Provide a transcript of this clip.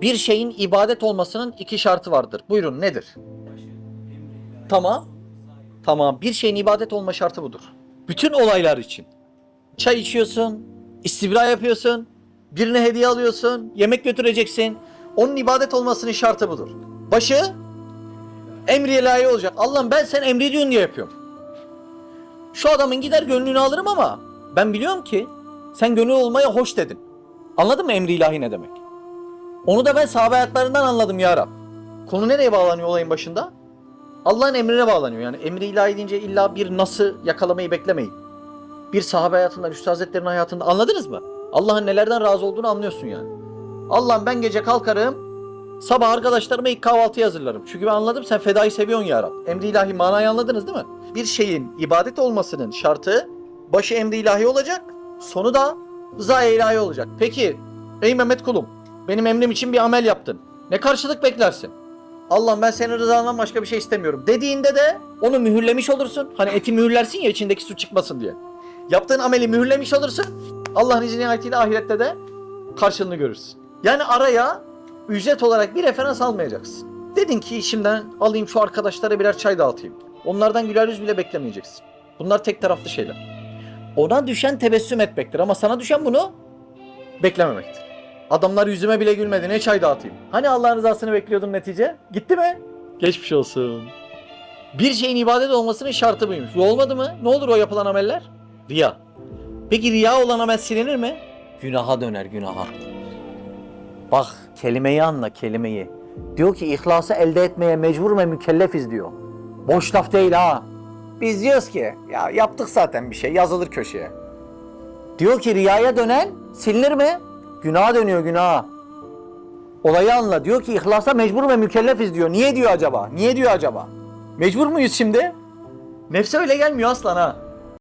Bir şeyin ibadet olmasının iki şartı vardır. Buyurun nedir? Tamam. Tamam. Bir şeyin ibadet olma şartı budur. Bütün olaylar için. Çay içiyorsun, istibra yapıyorsun, birine hediye alıyorsun, yemek götüreceksin. Onun ibadet olmasının şartı budur. Başı emri ilahi olacak. Allah'ım ben sen emrediyorsun diye yapıyorum. Şu adamın gider gönlünü alırım ama ben biliyorum ki sen gönül olmaya hoş dedin. Anladın mı emri ilahi ne demek? Onu da ben sahabe hayatlarından anladım ya Rab. Konu nereye bağlanıyor olayın başında? Allah'ın emrine bağlanıyor. Yani emri ilahi deyince illa bir nasıl yakalamayı beklemeyin. Bir sahabe hayatından, Üstad Hazretleri'nin hayatında anladınız mı? Allah'ın nelerden razı olduğunu anlıyorsun yani. Allah'ım ben gece kalkarım, sabah arkadaşlarıma ilk kahvaltıyı hazırlarım. Çünkü ben anladım sen fedayı seviyorsun ya Rab. Emri ilahi manayı anladınız değil mi? Bir şeyin ibadet olmasının şartı başı emri ilahi olacak, sonu da rıza ilahi olacak. Peki ey Mehmet kulum benim emrim için bir amel yaptın. Ne karşılık beklersin? Allah'ım ben senin rızandan başka bir şey istemiyorum dediğinde de onu mühürlemiş olursun. Hani eti mühürlersin ya içindeki su çıkmasın diye. Yaptığın ameli mühürlemiş olursun. Allah'ın izni nihayetiyle ahirette de karşılığını görürsün. Yani araya ücret olarak bir referans almayacaksın. Dedin ki işimden alayım şu arkadaşlara birer çay dağıtayım. Onlardan güler yüz bile beklemeyeceksin. Bunlar tek taraflı şeyler. Ona düşen tebessüm etmektir ama sana düşen bunu beklememektir. Adamlar yüzüme bile gülmedi. Ne çay dağıtayım? Hani Allah'ın rızasını bekliyordum netice? Gitti mi? Geçmiş olsun. Bir şeyin ibadet olmasının şartı buymuş. Bu olmadı mı? Ne olur o yapılan ameller? Riya. Peki riya olan amel silinir mi? Günaha döner günaha. Bak kelimeyi anla kelimeyi. Diyor ki ihlası elde etmeye mecbur ve mükellefiz diyor. Boş laf değil ha. Biz diyoruz ki ya yaptık zaten bir şey yazılır köşeye. Diyor ki riyaya dönen silinir mi? Günaha dönüyor günaha. Olayı anla. Diyor ki ihlasa mecbur ve mükellefiz diyor. Niye diyor acaba? Niye diyor acaba? Mecbur muyuz şimdi? Nefse öyle gelmiyor aslan ha.